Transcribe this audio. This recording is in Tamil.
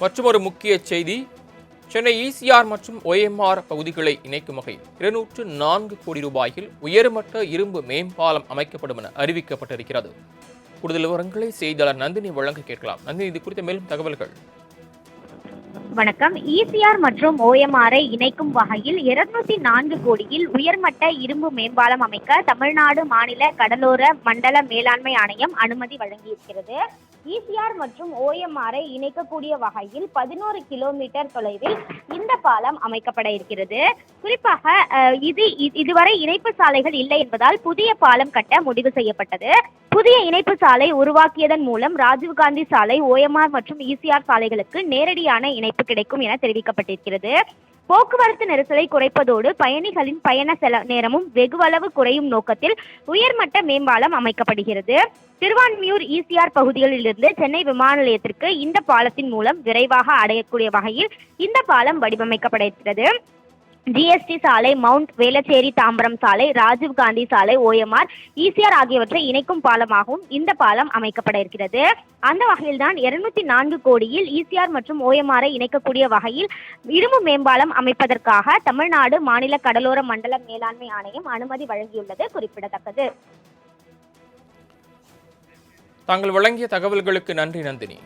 மற்றொரு முக்கிய செய்தி சென்னை இசிஆர் மற்றும் ஒஎம்ஆர் பகுதிகளை இணைக்கும் வகையில் இருநூற்று நான்கு கோடி ரூபாயில் உயர்மட்ட இரும்பு மேம்பாலம் அமைக்கப்படும் என அறிவிக்கப்பட்டிருக்கிறது. கூடுதல் விவரங்களை செய்தியாளர் நந்தினி வழங்க கேட்கலாம். நந்தினி இது குறித்த மேலும் தகவல்கள். வணக்கம். இசிஆர் மற்றும் ஓஎம்ஆரை இணைக்கும் வகையில் இருநூத்தி நான்கு கோடியில் உயர்மட்ட இரும்பு மேம்பாலம் அமைக்க தமிழ்நாடு மாநில கடலோர மண்டல மேலாண்மை ஆணையம் அனுமதி வழங்கியிருக்கிறது. இசிஆர் மற்றும் ஓஎம்ஆரை இணைக்கக்கூடிய வகையில் பதினோரு கிலோமீட்டர் தொலைவில் இந்த பாலம் அமைக்கப்பட இருக்கிறது. குறிப்பாக இது இதுவரை இணைப்பு சாலைகள் இல்லை என்பதால் புதிய பாலம் கட்ட முடிவு செய்யப்பட்டது. புதிய இணைப்பு சாலை உருவாக்கியதன் மூலம் ராஜீவ்காந்தி சாலை ஓஎம்ஆர் மற்றும் இசிஆர் சாலைகளுக்கு நேரடியான இணைப்பு கிடைக்கும் என தெரிவிக்கப்பட்டிருக்கிறது. போக்குவரத்து நெரிசலை குறைப்பதோடு பயணிகளின் பயண செல நேரமும் வெகுவளவு குறையும் நோக்கத்தில் உயர்மட்ட மேம்பாலம் அமைக்கப்படுகிறது. திருவான்மியூர் இசிஆர் பகுதிகளிலிருந்து சென்னை விமான நிலையத்திற்கு இந்த பாலத்தின் மூலம் விரைவாக அடையக்கூடிய வகையில் இந்த பாலம் வடிவமைக்கப்படுகிறது ஜிஎஸ்டி சாலை மவுண்ட் வேலச்சேரி தாம்பரம் சாலை ராஜீவ்காந்தி சாலை ஓஎம்ஆர் இசிஆர் ஆகியவற்றை இணைக்கும் பாலமாகவும் இந்த பாலம் அமைக்கப்பட இருக்கிறது. அந்த வகையில்தான் இருநூத்தி நான்கு கோடியில் இசிஆர் மற்றும் ஓஎம்ஆரை இணைக்கக்கூடிய வகையில் இரும்பு மேம்பாலம் அமைப்பதற்காக தமிழ்நாடு மாநில கடலோர மண்டல மேலாண்மை ஆணையம் அனுமதி வழங்கியுள்ளது. குறிப்பிடத்தக்கது. தாங்கள் வழங்கிய தகவல்களுக்கு நன்றி நந்தினி.